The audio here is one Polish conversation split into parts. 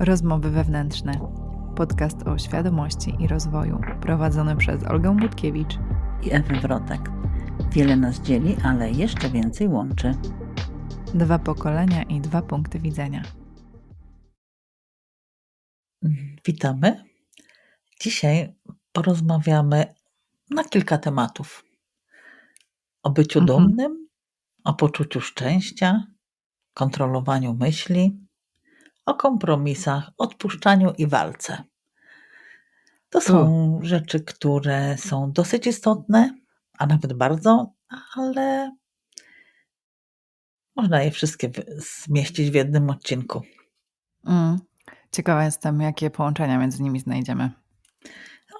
Rozmowy wewnętrzne. Podcast o świadomości i rozwoju, prowadzony przez Olgę Budkiewicz i Ewy Wrotek. Wiele nas dzieli, ale jeszcze więcej łączy. Dwa pokolenia i dwa punkty widzenia. Witamy. Dzisiaj porozmawiamy na kilka tematów. O byciu mhm. dumnym, o poczuciu szczęścia, kontrolowaniu myśli, o kompromisach, odpuszczaniu i walce. To są rzeczy, które są dosyć istotne, a nawet bardzo, ale można je wszystkie zmieścić w jednym odcinku. Mm. Ciekawa jestem, jakie połączenia między nimi znajdziemy.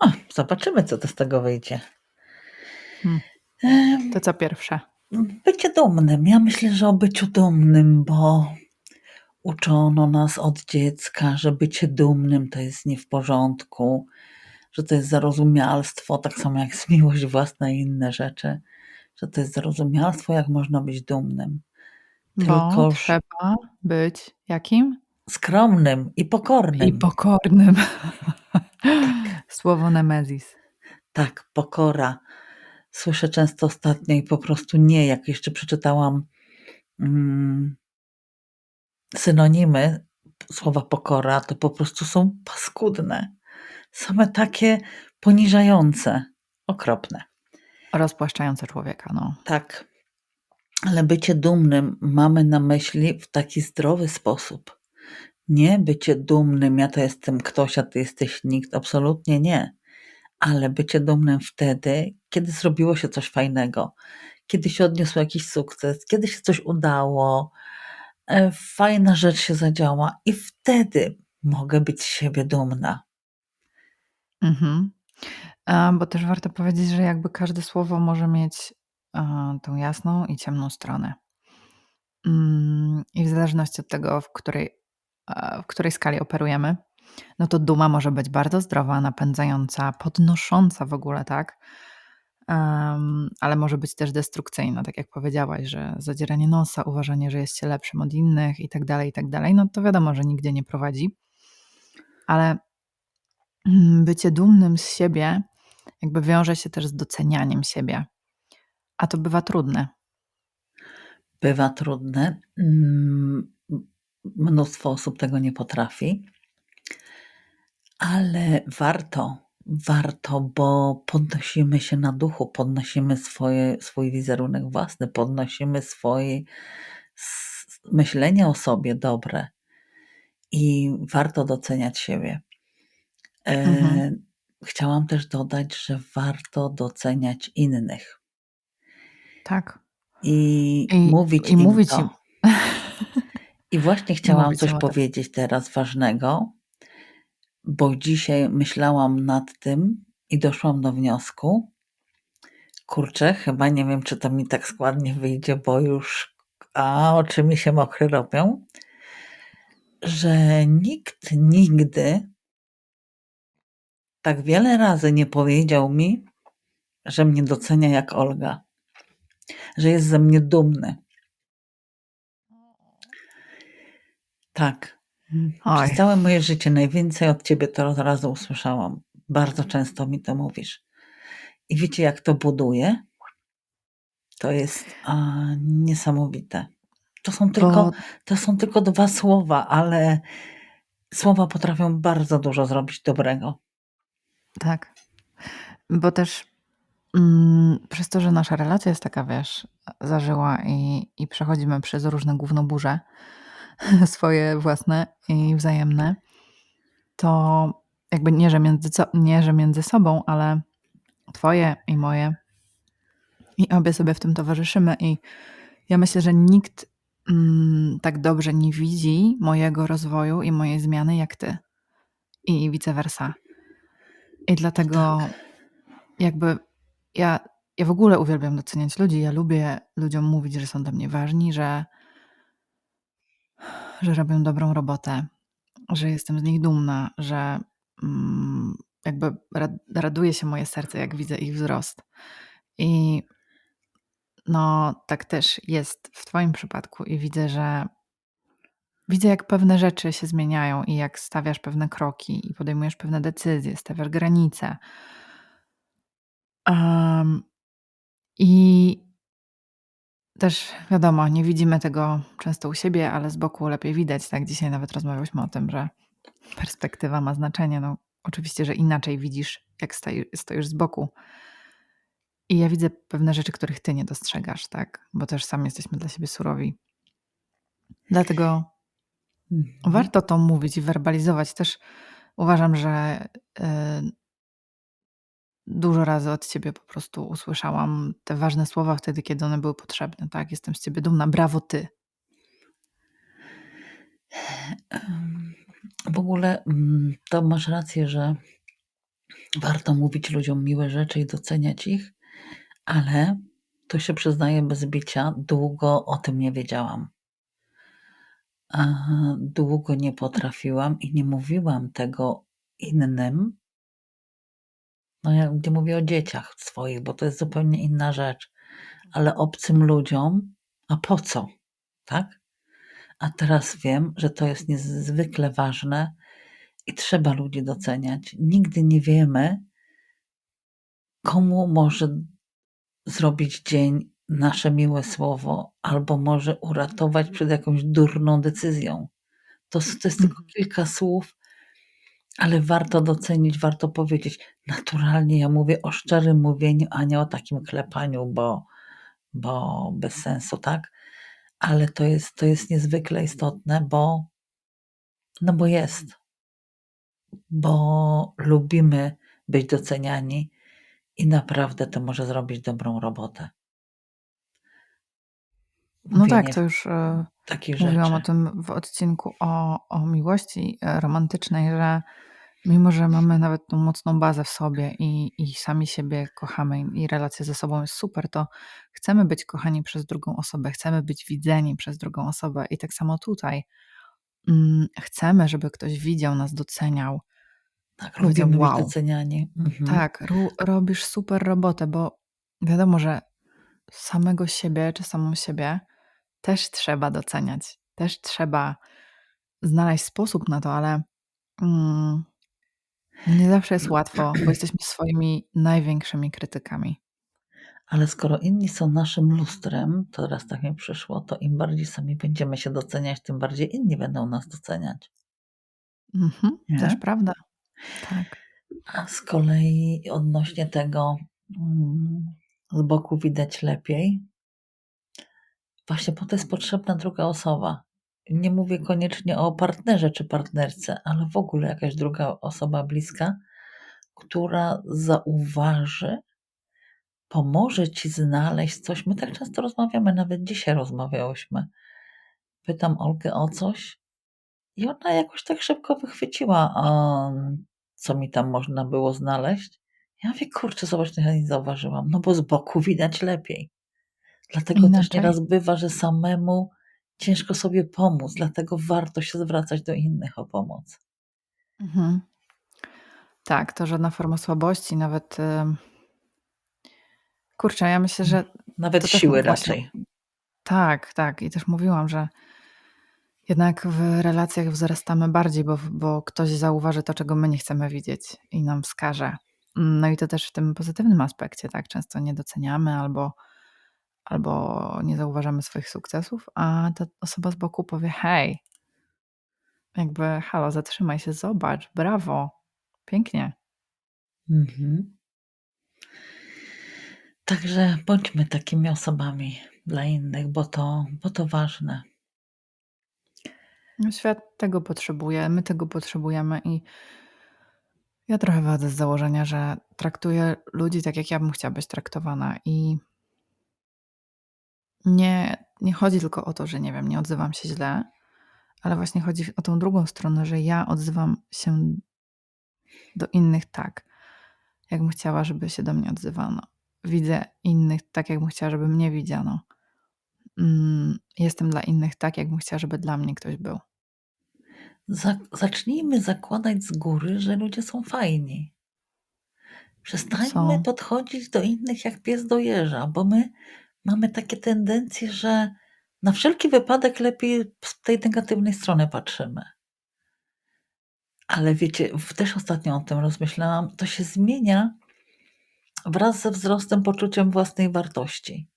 O, zobaczymy, co to z tego wyjdzie. Hmm. To co pierwsze? Bycie dumnym. Ja myślę, że o byciu dumnym, bo Uczono nas od dziecka, że bycie dumnym to jest nie w porządku, że to jest zarozumialstwo, tak samo jak jest miłość własna i inne rzeczy, że to jest zarozumialstwo, jak można być dumnym. Tylko Bo trzeba być jakim? Skromnym i pokornym. I pokornym. Słowo Nemezis. Tak, pokora. Słyszę często ostatnio i po prostu nie. Jak jeszcze przeczytałam mm, synonimy słowa pokora to po prostu są paskudne. Same takie poniżające, okropne. Rozpłaszczające człowieka, no. Tak. Ale bycie dumnym mamy na myśli w taki zdrowy sposób. Nie bycie dumnym, ja to jestem ktoś, a ty jesteś nikt, absolutnie nie. Ale bycie dumnym wtedy, kiedy zrobiło się coś fajnego, kiedy się odniósł jakiś sukces, kiedy się coś udało, fajna rzecz się zadziała i wtedy mogę być z siebie dumna. Mhm. Bo też warto powiedzieć, że jakby każde słowo może mieć tą jasną i ciemną stronę. Mm, I w zależności od tego, w której, w której skali operujemy, no to duma może być bardzo zdrowa, napędzająca, podnosząca w ogóle, tak? Ale może być też destrukcyjna, tak jak powiedziałaś, że zadzieranie nosa, uważanie, że jest się lepszym od innych i tak dalej, i tak dalej, no to wiadomo, że nigdzie nie prowadzi. Ale mm, bycie dumnym z siebie jakby wiąże się też z docenianiem siebie, a to bywa trudne. Bywa trudne. Mm, mnóstwo osób tego nie potrafi, ale warto Warto, bo podnosimy się na duchu, podnosimy swoje, swój wizerunek własny, podnosimy swoje myślenie o sobie dobre i warto doceniać siebie. E, mhm. chciałam też dodać, że warto doceniać innych. Tak. I, I mówić i im mówić to. Im. I właśnie chciałam coś powiedzieć teraz ważnego, bo dzisiaj myślałam nad tym i doszłam do wniosku, kurczę, chyba nie wiem, czy to mi tak składnie wyjdzie, bo już a oczy mi się mokre robią, że nikt nigdy tak wiele razy nie powiedział mi, że mnie docenia jak Olga, że jest ze mnie dumny. Tak, Oj. Przez całe moje życie najwięcej od ciebie to razu usłyszałam. Bardzo często mi to mówisz. I wiecie, jak to buduje? To jest a, niesamowite. To są, tylko, Bo... to są tylko dwa słowa, ale słowa potrafią bardzo dużo zrobić dobrego. Tak. Bo też mm, przez to, że nasza relacja jest taka, wiesz, zażyła i, i przechodzimy przez różne gównoburze, swoje własne i wzajemne, to jakby nie, że między, nie, że między sobą, ale twoje i moje i obie sobie w tym towarzyszymy i ja myślę, że nikt mm, tak dobrze nie widzi mojego rozwoju i mojej zmiany jak ty i vice versa. I dlatego tak. jakby ja, ja w ogóle uwielbiam doceniać ludzi. Ja lubię ludziom mówić, że są dla mnie ważni, że że robią dobrą robotę, że jestem z nich dumna, że mm, jakby raduje się moje serce, jak widzę ich wzrost. I no, tak też jest w Twoim przypadku, i widzę, że widzę, jak pewne rzeczy się zmieniają i jak stawiasz pewne kroki i podejmujesz pewne decyzje, stawiasz granice. Em, I też wiadomo, nie widzimy tego często u siebie, ale z boku lepiej widać, tak? Dzisiaj nawet rozmawiałyśmy o tym, że perspektywa ma znaczenie. No, oczywiście, że inaczej widzisz, jak stoi, stoisz z boku. I ja widzę pewne rzeczy, których ty nie dostrzegasz, tak? Bo też sami jesteśmy dla siebie surowi. Dlatego Mhm. warto to mówić i werbalizować. Też uważam, że y, dużo razy od ciebie po prostu usłyszałam te ważne słowa wtedy, kiedy one były potrzebne, tak? Jestem z ciebie dumna, brawo ty. W ogóle mm, to masz rację, że warto mówić ludziom miłe rzeczy i doceniać ich, ale to się przyznaję bez bicia, długo o tym nie wiedziałam. Długo nie potrafiłam i nie mówiłam tego innym. No ja nie mówię o dzieciach swoich, bo to jest zupełnie inna rzecz, ale obcym ludziom, a po co? Tak? A teraz wiem, że to jest niezwykle ważne i trzeba ludzi doceniać. Nigdy nie wiemy, komu może zrobić dzień nasze miłe słowo, albo może uratować przed jakąś durną decyzją. To, to jest tylko Mhm. kilka słów, ale warto docenić, warto powiedzieć. Naturalnie ja mówię o szczerym mówieniu, a nie o takim klepaniu, bo, bo bez sensu, tak? Ale to jest, to jest niezwykle istotne, bo, no bo jest, bo lubimy być doceniani i naprawdę to może zrobić dobrą robotę. No tak, to już e, takich mówiłam o rzeczy. tym w odcinku o, o miłości e, romantycznej, że mimo, że mamy nawet tą mocną bazę w sobie i, i sami siebie kochamy i relacja ze sobą jest super, to chcemy być kochani przez drugą osobę, chcemy być widzeni przez drugą osobę i tak samo tutaj. Mm, chcemy, żeby ktoś widział nas, doceniał, Tak, lubimy być wow, doceniani. Mhm. tak, ru, robisz super robotę, bo wiadomo, że samego siebie czy samą siebie też trzeba doceniać. Też trzeba znaleźć sposób na to, ale mm, nie zawsze jest łatwo, bo jesteśmy swoimi największymi krytykami. Ale skoro inni są naszym lustrem, to raz tak mi przyszło, to im bardziej sami będziemy się doceniać, tym bardziej inni będą nas doceniać. Mhm, też Nie? prawda. Tak. A z kolei odnośnie tego mm, z boku widać lepiej, właśnie po to jest potrzebna druga osoba. Nie mówię koniecznie o partnerze czy partnerce, ale w ogóle jakaś druga osoba bliska, która zauważy, pomoże ci znaleźć coś. My tak często rozmawiamy, nawet dzisiaj rozmawiałyśmy. Pytam Olgę o coś i ona jakoś tak szybko wychwyciła, co mi tam można było znaleźć. Ja mówię, kurczę, zobacz, ja nie zauważyłam. No bo z boku widać lepiej. Dlatego też Inaczej. nieraz bywa, że samemu ciężko sobie pomóc, dlatego warto się zwracać do innych o pomoc. Mhm. Tak, to żadna forma słabości, nawet. ym, Kurczę, ja myślę, że Nawet też siły raczej. Tak, tak. I też mówiłam, że jednak w relacjach wzrastamy bardziej, bo, bo ktoś zauważy to, czego my nie chcemy widzieć i nam wskaże. No i to też w tym pozytywnym aspekcie, tak? Często nie doceniamy albo, albo nie zauważamy swoich sukcesów, a ta osoba z boku powie: hej, jakby halo, zatrzymaj się, zobacz, brawo, pięknie. Mhm. Także bądźmy takimi osobami dla innych, bo to, bo to ważne. No, Świat tego potrzebuje, my tego potrzebujemy i ja trochę wychodzę z założenia, że traktuję ludzi tak, jak ja bym chciała być traktowana i nie, nie chodzi tylko o to, że nie wiem, nie odzywam się źle, ale właśnie chodzi o tą drugą stronę, że ja odzywam się do innych tak, jakbym chciała, żeby się do mnie odzywano. Widzę innych tak, jakbym chciała, żeby mnie widziano. Mm, Jestem dla innych tak, jakbym chciała, żeby dla mnie ktoś był. Za, zacznijmy zakładać z góry, że ludzie są fajni. Przestańmy Są. podchodzić do innych jak pies do jeża, bo my mamy takie tendencje, że Na wszelki wypadek lepiej z tej negatywnej strony patrzymy. Ale wiecie, też ostatnio o tym rozmyślałam, to się zmienia wraz ze wzrostem poczuciem własnej wartości.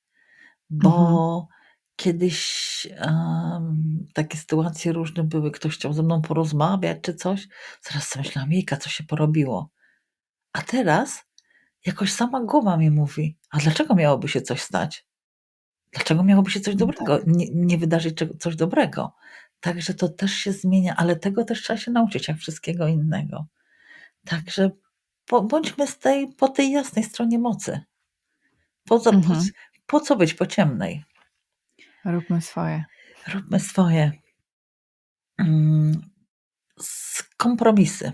Bo Mhm. kiedyś, em, takie sytuacje różne były, ktoś chciał ze mną porozmawiać czy coś, zaraz sobie myślałam: „Jejka, co się porobiło?” A teraz jakoś sama głowa mi mówi: „A dlaczego miałoby się coś stać? Dlaczego miałoby się coś No dobrego tak. nie nie wydarzyć czego coś dobrego?” Także to też się zmienia, ale tego też trzeba się nauczyć, jak wszystkiego innego. Także po bądźmy z tej po tej jasnej stronie mocy. Po co po Mhm. po co być po ciemnej? Róbmy swoje. Róbmy swoje. Mm, kompromisy.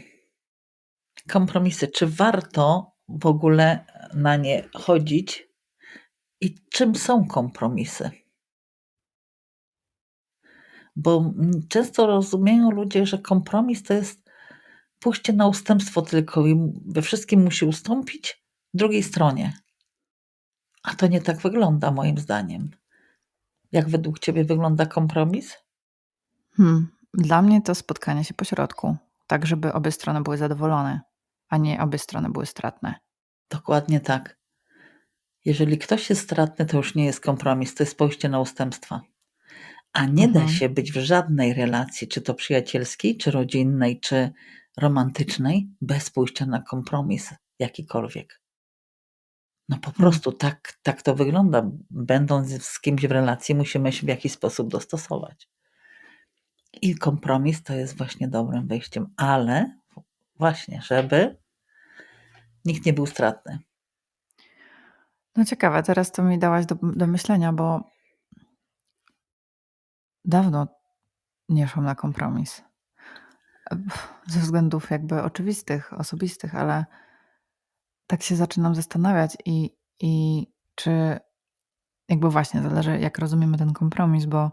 Kompromisy. Czy warto w ogóle na nie chodzić i czym są kompromisy? Bo, często rozumieją ludzie, że kompromis to jest pójście na ustępstwo tylko i we wszystkim musi ustąpić drugiej stronie. A to nie tak wygląda moim zdaniem. Jak według ciebie wygląda kompromis? Hmm, dla mnie to spotkanie się pośrodku, tak żeby obie strony były zadowolone, a nie obie strony były stratne. Dokładnie tak. Jeżeli ktoś jest stratny, to już nie jest kompromis, to jest pójście na ustępstwa. A nie da Mhm. się być w żadnej relacji, czy to przyjacielskiej, czy rodzinnej, czy romantycznej, bez pójścia na kompromis jakikolwiek. No po Hmm. prostu tak tak to wygląda. Będąc z kimś w relacji, musimy się w jakiś sposób dostosować. I kompromis to jest właśnie dobrym wyjściem, ale właśnie, żeby nikt nie był stratny. No ciekawe, teraz to mi dałaś do do myślenia, bo dawno nie szłam na kompromis. Ze względów jakby oczywistych, osobistych, ale tak się zaczynam zastanawiać i i czy jakby właśnie zależy, jak rozumiemy ten kompromis, bo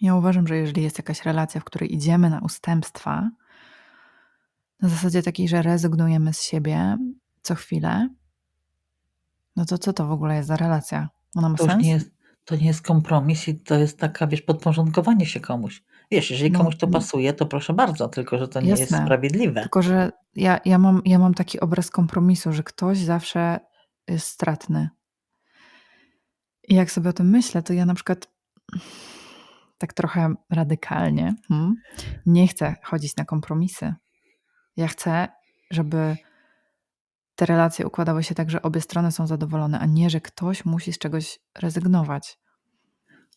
ja uważam, że jeżeli jest jakaś relacja, w której idziemy na ustępstwa na zasadzie takiej, że rezygnujemy z siebie co chwilę no to co to w ogóle jest za relacja? Ona ma To już nie sens? jest to nie jest kompromis i to jest taka, wiesz, podporządkowanie się komuś. Wiesz, jeżeli No, komuś to n pasuje, to proszę bardzo, tylko że to nie jest Jasne. sprawiedliwe. Tylko że ja ja mam ja mam taki obraz kompromisu, że ktoś zawsze jest stratny. I jak sobie o tym myślę, to ja na przykład tak trochę radykalnie, hmm, nie chcę chodzić na kompromisy. Ja chcę, żeby te relacje układały się tak, że obie strony są zadowolone, a nie, że ktoś musi z czegoś rezygnować.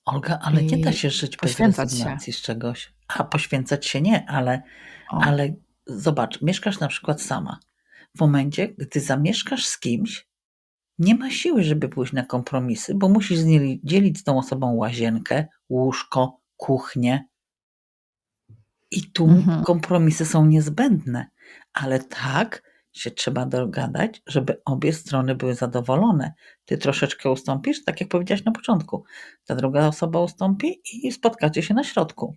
Olga, ale nie da się żyć bez poświęcać się. rezygnacji z czegoś. A, poświęcać się nie, ale O. ale zobacz, mieszkasz na przykład sama. W momencie, gdy zamieszkasz z kimś, nie ma siły, żeby pójść na kompromisy, bo musisz z niej dzielić z tą osobą łazienkę, łóżko, kuchnię. I tu Mhm. kompromisy są niezbędne, ale tak się trzeba dogadać, żeby obie strony były zadowolone. Ty troszeczkę ustąpisz, tak jak powiedziałaś na początku. Ta druga osoba ustąpi i spotkacie się na środku.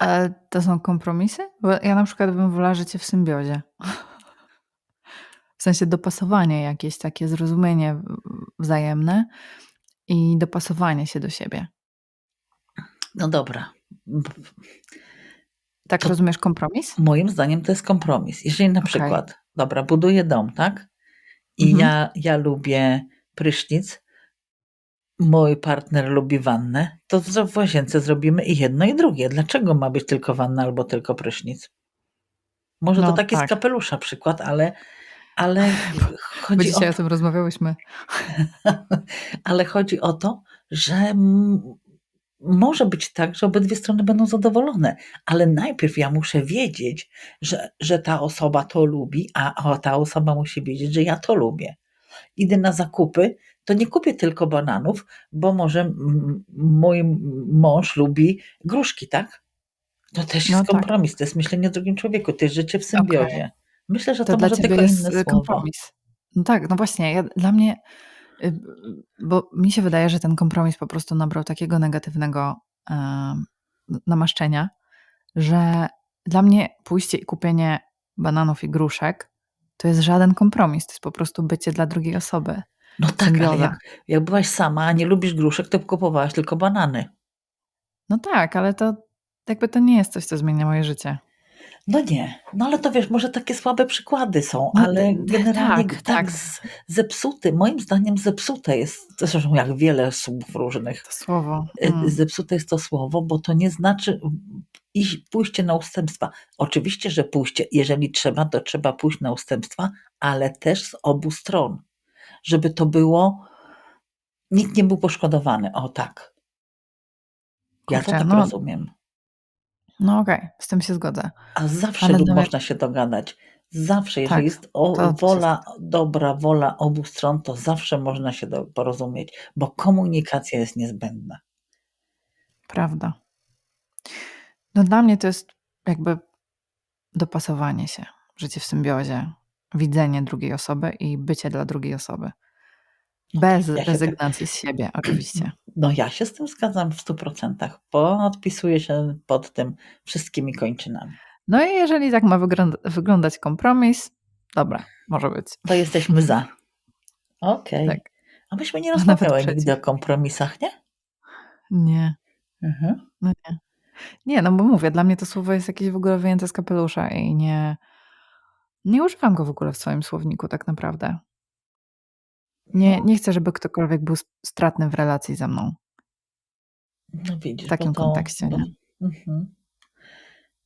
A to są kompromisy? Bo ja na przykład bym wolała życie w symbiozie. W sensie dopasowanie jakieś takie, zrozumienie wzajemne i dopasowanie się do siebie. No dobra. Tak To rozumiesz kompromis? moim zdaniem to jest kompromis. Jeżeli na Okej. przykład, dobra, buduję dom, tak? I Mhm. ja ja lubię prysznic mój partner lubi wannę, to w łazience zrobimy i jedno, i drugie. Dlaczego ma być tylko wanna albo tylko prysznic? Może to No taki z tak. kapelusza przykład, ale ale Bo bo chodzi o dzisiaj o to tym rozmawiałyśmy. ale chodzi o to, że może być tak, że obydwie strony będą zadowolone, ale najpierw ja muszę wiedzieć, że że ta osoba to lubi, a a ta osoba musi wiedzieć, że ja to lubię. Idę na zakupy, to nie kupię tylko bananów, bo może mój mąż lubi gruszki, tak? To też No jest tak. kompromis, to jest myślenie o drugim człowieku, to jest życie w symbiozie. Myślę, że To to może tylko jest, inne y, słowo. kompromis. No tak, no właśnie, ja dla mnie bo mi się wydaje, że ten kompromis po prostu nabrał takiego negatywnego, em, namaszczenia, że dla mnie pójście i kupienie bananów i gruszek to jest żaden kompromis, to jest po prostu bycie dla drugiej osoby. No tak, ale jak jak byłaś sama, a nie lubisz gruszek, to kupowałaś tylko banany. No tak, ale to jakby to nie jest coś, co zmienia moje życie. No nie, no ale to wiesz, może takie słabe przykłady są, No, ale generalnie tak, tak, tak. z- zepsuty, moim zdaniem zepsute jest, zresztą jak wiele słów różnych, To słowo. e, Mm. zepsute jest to słowo, bo to nie znaczy iść, pójście na ustępstwa. Oczywiście, że pójście, jeżeli trzeba, to trzeba pójść na ustępstwa, ale też z obu stron, żeby to było, nikt nie był poszkodowany, o tak. Ja to Kurczę, tak no, rozumiem. No okej, z tym się zgodzę. A zawsze Ale można się dogadać. Zawsze, jeżeli Tak, jest o, wola, dobra wola obu stron, to zawsze można się do, porozumieć, bo komunikacja jest niezbędna. Prawda. No dla mnie to jest jakby dopasowanie się, życie w symbiozie, widzenie drugiej osoby i bycie dla drugiej osoby. Bez ja się rezygnacji z siebie, oczywiście. No ja się z tym zgadzam w stu procentach. Podpisuję się pod tym wszystkimi kończynami. No i jeżeli tak ma wygląda- wyglądać kompromis, dobra, może być. To jesteśmy za. Okej. Tak. A myśmy nie rozmawiały nigdy o kompromisach, nie? Nie, Mhm. no nie. Nie, no bo mówię, dla mnie to słowo jest jakieś w ogóle wyjęte z kapelusza i nie, nie używam go w ogóle w swoim słowniku tak naprawdę. Nie, No. nie chcę, żeby ktokolwiek był stratny w relacji ze mną. No widzisz, W takim to, kontekście, bo, nie? mhm.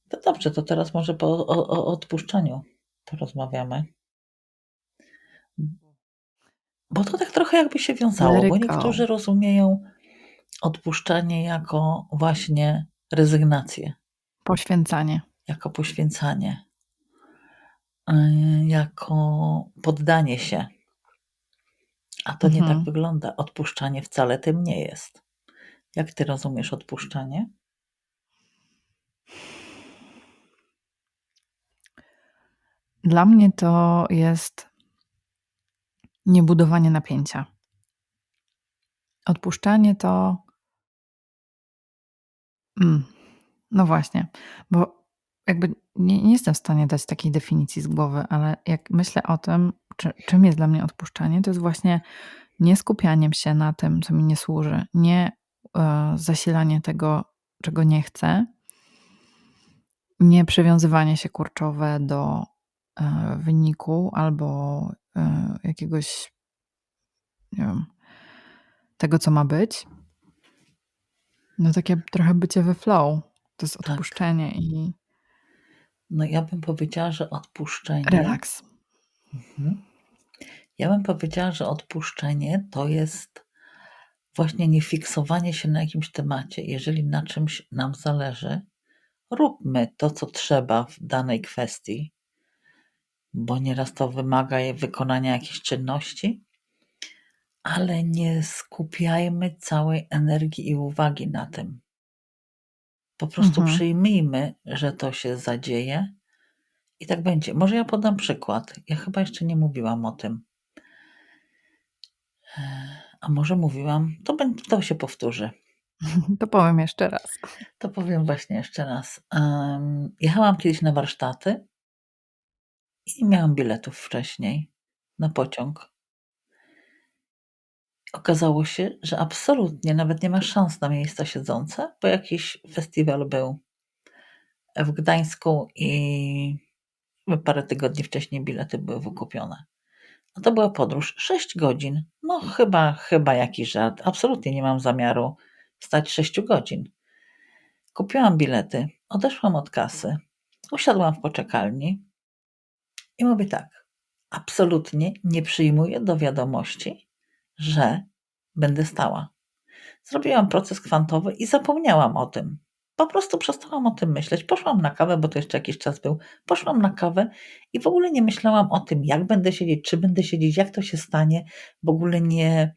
To dobrze, to teraz może po, o, o odpuszczaniu porozmawiamy. Bo to tak trochę jakby się wiązało, Let bo niektórzy rozumieją odpuszczanie jako właśnie rezygnację, Poświęcanie. jako poświęcanie, yy, jako poddanie się. A to nie Mhm. tak wygląda. Odpuszczanie wcale tym nie jest. Jak ty rozumiesz odpuszczanie? Dla mnie to jest niebudowanie napięcia. Odpuszczanie to. Mm, no właśnie, bo jakby nie, nie jestem w stanie dać takiej definicji z głowy, ale jak myślę o tym, czy, czym jest dla mnie odpuszczanie, to jest właśnie nie skupianiem się na tym, co mi nie służy, nie e, zasilanie tego, czego nie chcę, nie przywiązywanie się kurczowe do e, wyniku albo e, jakiegoś nie wiem, tego, co ma być. No takie trochę bycie we flow. To jest Tak. odpuszczenie i No ja bym powiedziała, że odpuszczenie. relaks. Mhm. Ja bym powiedziała, że odpuszczenie to jest właśnie nie fiksowanie się na jakimś temacie. Jeżeli na czymś nam zależy, róbmy to, co trzeba w danej kwestii, bo nieraz to wymaga wykonania jakichś czynności, ale nie skupiajmy całej energii i uwagi na tym. Po prostu Mhm. przyjmijmy, że to się zadzieje i tak będzie. Może ja podam przykład. Ja chyba jeszcze nie mówiłam o tym. A może mówiłam, to, to się powtórzy. To powiem jeszcze raz. To powiem właśnie jeszcze raz. Jechałam kiedyś na warsztaty i nie miałam biletów wcześniej na pociąg. Okazało się, że absolutnie nawet nie ma szans na miejsca siedzące, bo jakiś festiwal był w Gdańsku i parę tygodni wcześniej bilety były wykupione. A to była podróż 6 godzin. No chyba, chyba jakiś żart. Absolutnie nie mam zamiaru stać 6 godzin. Kupiłam bilety, odeszłam od kasy, usiadłam w poczekalni i mówię tak, absolutnie nie przyjmuję do wiadomości, że będę stała. Zrobiłam proces kwantowy i zapomniałam o tym. Po prostu przestałam o tym myśleć. Poszłam na kawę, bo to jeszcze jakiś czas był. Poszłam na kawę i w ogóle nie myślałam o tym, jak będę siedzieć, czy będę siedzieć, jak to się stanie. W ogóle nie,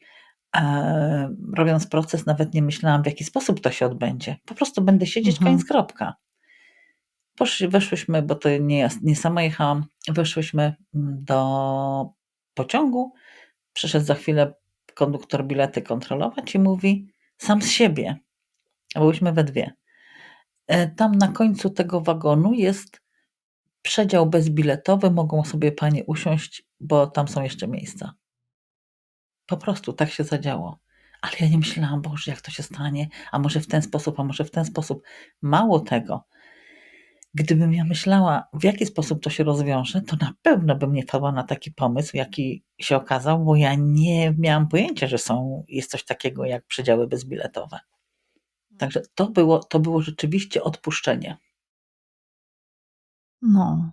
e, robiąc proces, nawet nie myślałam, w jaki sposób to się odbędzie. Po prostu będę siedzieć, Mhm. koniec, kropka. Poszli, weszłyśmy, bo to nie, nie sama jechałam, weszłyśmy mm, do pociągu. Przyszedł za chwilę konduktor bilety kontrolować i mówi sam z siebie, byłyśmy we dwie. E, Tam na końcu tego wagonu jest przedział bezbiletowy, mogą sobie panie usiąść, bo tam są jeszcze miejsca. Po prostu tak się zadziało. Ale ja nie myślałam: „Boże, jak to się stanie? A może w ten sposób, a może w ten sposób?” Mało tego gdybym ja myślała, w jaki sposób to się rozwiąże, to na pewno bym nie wpadła na taki pomysł, jaki się okazał, bo ja nie miałam pojęcia, że są jest coś takiego jak przedziały bezbiletowe. Także to było to było rzeczywiście odpuszczenie. No.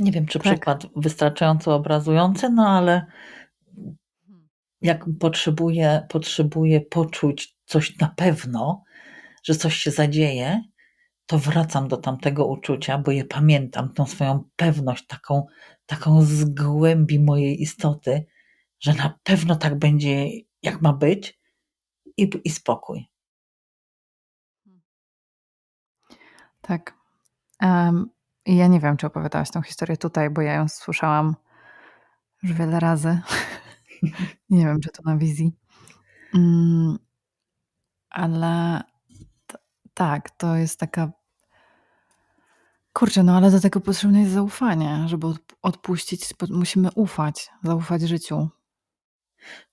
Nie wiem, czy Tak. przykład wystarczająco obrazujący, no ale jak potrzebuję potrzebuję poczuć coś na pewno, że coś się zadzieje, to wracam do tamtego uczucia, bo je pamiętam, tą swoją pewność taką taką z głębi mojej istoty, że na pewno tak będzie, jak ma być i i spokój. Tak. I ja nie wiem, czy opowiadałaś tą historię tutaj, bo ja ją słyszałam już wiele razy. Nie wiem, czy to na wizji. Mm. Ale tak, to jest taka kurczę, no ale do tego potrzebne jest zaufanie, żeby odp odpuścić, po musimy ufać, zaufać życiu.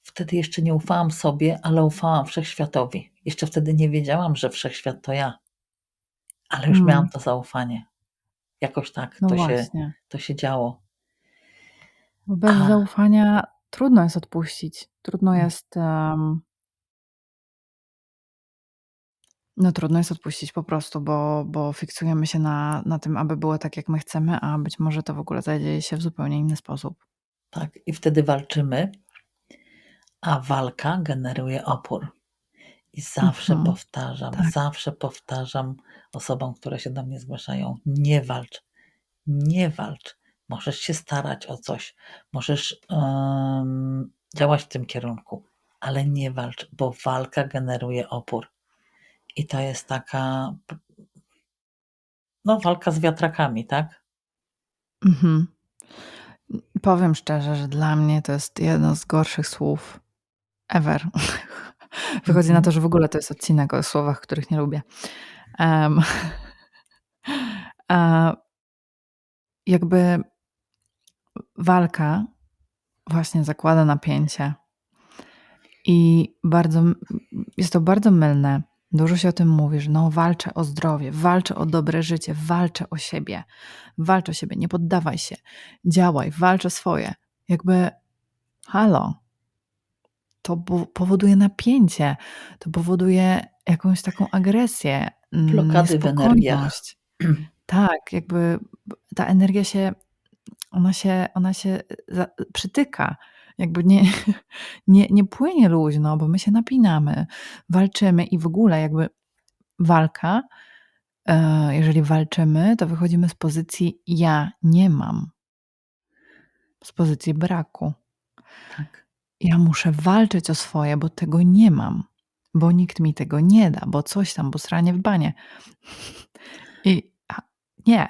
Wtedy jeszcze nie ufałam sobie, ale ufałam Wszechświatowi. Jeszcze wtedy nie wiedziałam, że Wszechświat to ja. Ale już Mm. miałam to zaufanie. Jakoś tak No to się właśnie. to się działo. Bo bez A zaufania trudno jest odpuścić. Trudno Mm. jest, em no trudno jest odpuścić po prostu, bo bo fiksujemy się na na tym, aby było tak, jak my chcemy, a być może to w ogóle zadzieje się w zupełnie inny sposób. Tak, i wtedy walczymy, a walka generuje opór. I zawsze Mhm. powtarzam, Tak. zawsze powtarzam osobom, które się do mnie zgłaszają: „Nie walcz, nie walcz. Możesz się starać o coś, możesz, em, działać w tym kierunku, ale nie walcz, bo walka generuje opór.” I to jest taka no walka z wiatrakami, tak? Mhm. Powiem szczerze, że dla mnie to jest jedno z gorszych słów ever. Wychodzi na Mhm. to, że w ogóle to jest odcinek o słowach, których nie lubię. A jakby walka właśnie zakłada napięcie. I bardzo jest to bardzo mylne. Dużo się o tym mówi, że no walczę o zdrowie, walczę o dobre życie, walczę o siebie. Walcz o siebie, nie poddawaj się, działaj, walcz o swoje. Jakby halo. To po powoduje napięcie, to powoduje jakąś taką agresję, mm, Blokady w energiach. Tak, jakby ta energia się ona się ona się przytyka. Jakby nie nie nie płynie luźno, bo my się napinamy, walczymy i w ogóle jakby walka, e, jeżeli walczymy, to wychodzimy z pozycji „ja nie mam” z pozycji braku. Tak. Ja muszę walczyć o swoje, bo tego nie mam, bo nikt mi tego nie da, bo coś tam, bo sranie w banie. I a nie.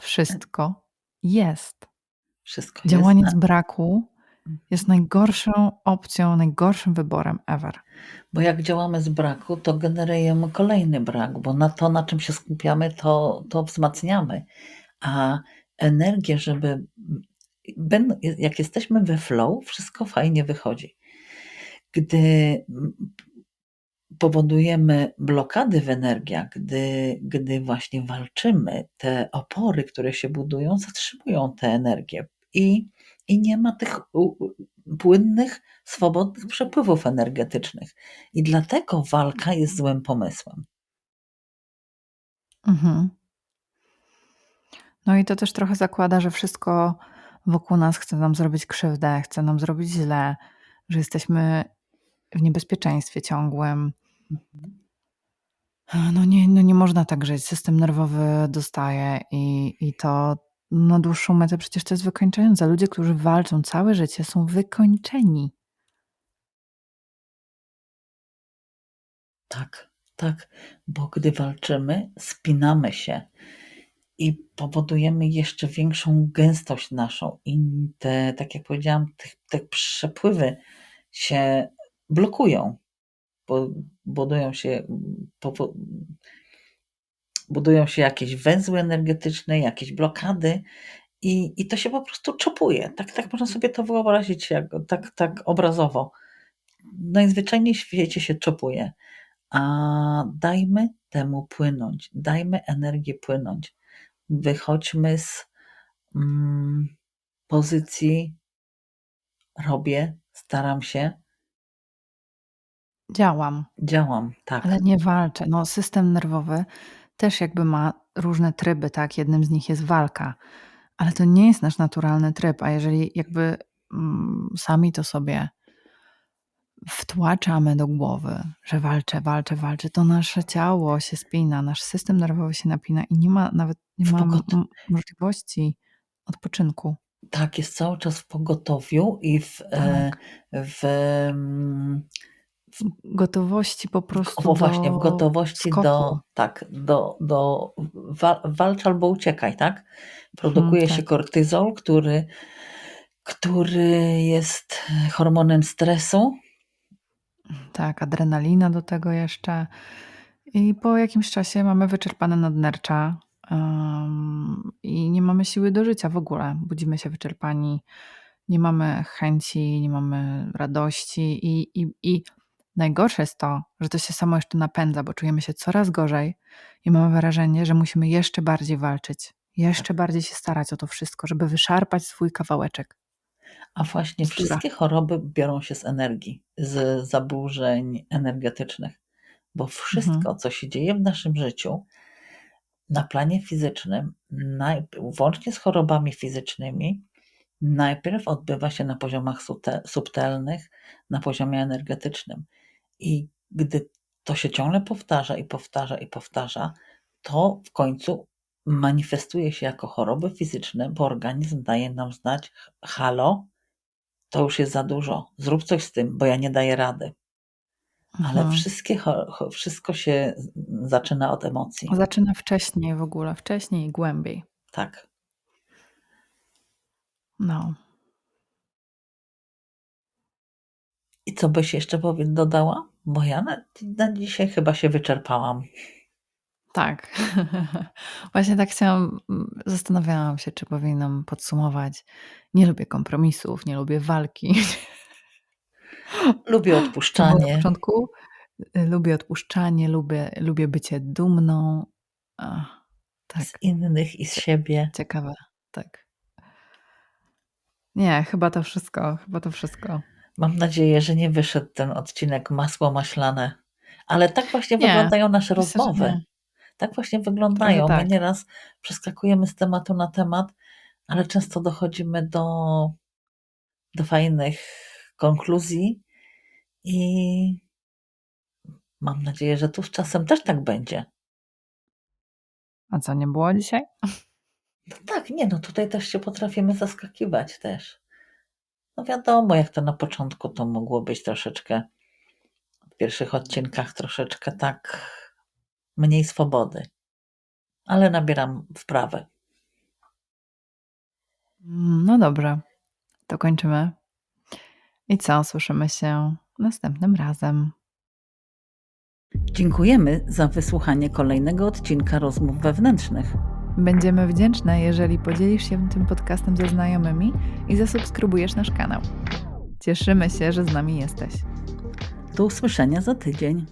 Wszystko jest. Wszystko Działanie jest z braku jest najgorszą opcją, najgorszym wyborem ever. Bo jak działamy z braku, to generujemy kolejny brak, bo na to, na czym się skupiamy, to to wzmacniamy. A energię, żeby jak jesteśmy we flow, wszystko fajnie wychodzi. Gdy powodujemy blokady w energiach, gdy gdy właśnie walczymy, te opory, które się budują, zatrzymują tę energię i i nie ma tych płynnych, swobodnych przepływów energetycznych. I dlatego walka jest złym pomysłem. Mhm. No i to też trochę zakłada, że wszystko wokół nas chce nam zrobić krzywdę, chce nam zrobić źle, że jesteśmy w niebezpieczeństwie ciągłym. Mhm. No nie no nie można tak żyć. System nerwowy dostaje i i to na dłuższą metę przecież to jest wykończające. Ludzie, którzy walczą całe życie, są wykończeni. Tak, tak, bo gdy walczymy, spinamy się i powodujemy jeszcze większą gęstość naszą i te, tak jak powiedziałam, te te przepływy się blokują, bo budują się budują się jakieś węzły energetyczne, jakieś blokady I, I to się po prostu czopuje. Tak, tak można sobie to wyobrazić, jak, tak, tak obrazowo. Najzwyczajniej w świecie się czopuje. A dajmy temu płynąć, dajmy energię płynąć. Wychodźmy z mm, pozycji robię, staram się, Działam, działam, tak. ale nie walczę. No, system nerwowy też jakby ma różne tryby, tak? Jednym z nich jest walka, ale to nie jest nasz naturalny tryb, a jeżeli jakby mm, sami to sobie wtłaczamy do głowy, że walczę, walczę, walczę, to nasze ciało się spina, nasz system nerwowy się napina i nie ma nawet nie W ma możliwości odpoczynku. Tak, jest cały czas w pogotowiu i w, e, Tak. w, mm, Gotowości po prostu o właśnie, w gotowości skoku. do, tak, do, do wa, walcz albo uciekaj, tak? Produkuje Mhm, się tak. kortyzol, który, który jest hormonem stresu. Tak, adrenalina do tego jeszcze. I po jakimś czasie mamy wyczerpane nadnercza em, i nie mamy siły do życia w ogóle. Budzimy się wyczerpani, nie mamy chęci, nie mamy radości i, i, i najgorsze jest to, że to się samo jeszcze napędza, bo czujemy się coraz gorzej i mamy wrażenie, że musimy jeszcze bardziej walczyć, jeszcze bardziej się starać o to wszystko, żeby wyszarpać swój kawałeczek. A właśnie wszystkie choroby biorą się z energii, z zaburzeń energetycznych, bo wszystko, Mhm. co się dzieje w naszym życiu na planie fizycznym, włącznie z chorobami fizycznymi, najpierw odbywa się na poziomach subtelnych, na poziomie energetycznym. I gdy to się ciągle powtarza i powtarza i powtarza, to w końcu manifestuje się jako choroby fizyczne, bo organizm daje nam znać: halo, to już jest za dużo, zrób coś z tym, bo ja nie daję rady. Ale Mhm. wszystkie, wszystko się zaczyna od emocji. Zaczyna wcześniej w ogóle, wcześniej i głębiej. Tak. No. I co byś jeszcze dodała? Bo ja na, na dzisiaj chyba się wyczerpałam. Tak. Właśnie tak chciałam, zastanawiałam się, czy powinnam podsumować. Nie lubię kompromisów, nie lubię walki. Lubię było na odpuszczanie. początku. Y, Lubię odpuszczanie, lubię, lubię bycie dumną. Ach, tak, Z innych i z siebie. ciekawe. Tak. Nie, chyba to wszystko, chyba to wszystko. Mam nadzieję, że nie wyszedł ten odcinek masło maślane. Ale tak właśnie Nie, wyglądają nasze myślę, że rozmowy. nie. Tak właśnie wyglądają. tak. My nieraz przeskakujemy z tematu na temat, ale często dochodzimy do, do fajnych konkluzji i mam nadzieję, że tu z czasem też tak będzie. A co, nie było dzisiaj? No tak, nie, no tutaj też się potrafimy zaskakiwać też. No wiadomo, jak to na początku to mogło być troszeczkę w pierwszych odcinkach troszeczkę tak mniej swobody. Ale nabieram wprawę. Mm, No dobrze, to kończymy. I co, słyszymy się następnym razem. Dziękujemy za wysłuchanie kolejnego odcinka rozmów wewnętrznych. Będziemy wdzięczne, jeżeli podzielisz się tym podcastem ze znajomymi i zasubskrybujesz nasz kanał. Cieszymy się, że z nami jesteś. Do usłyszenia za tydzień.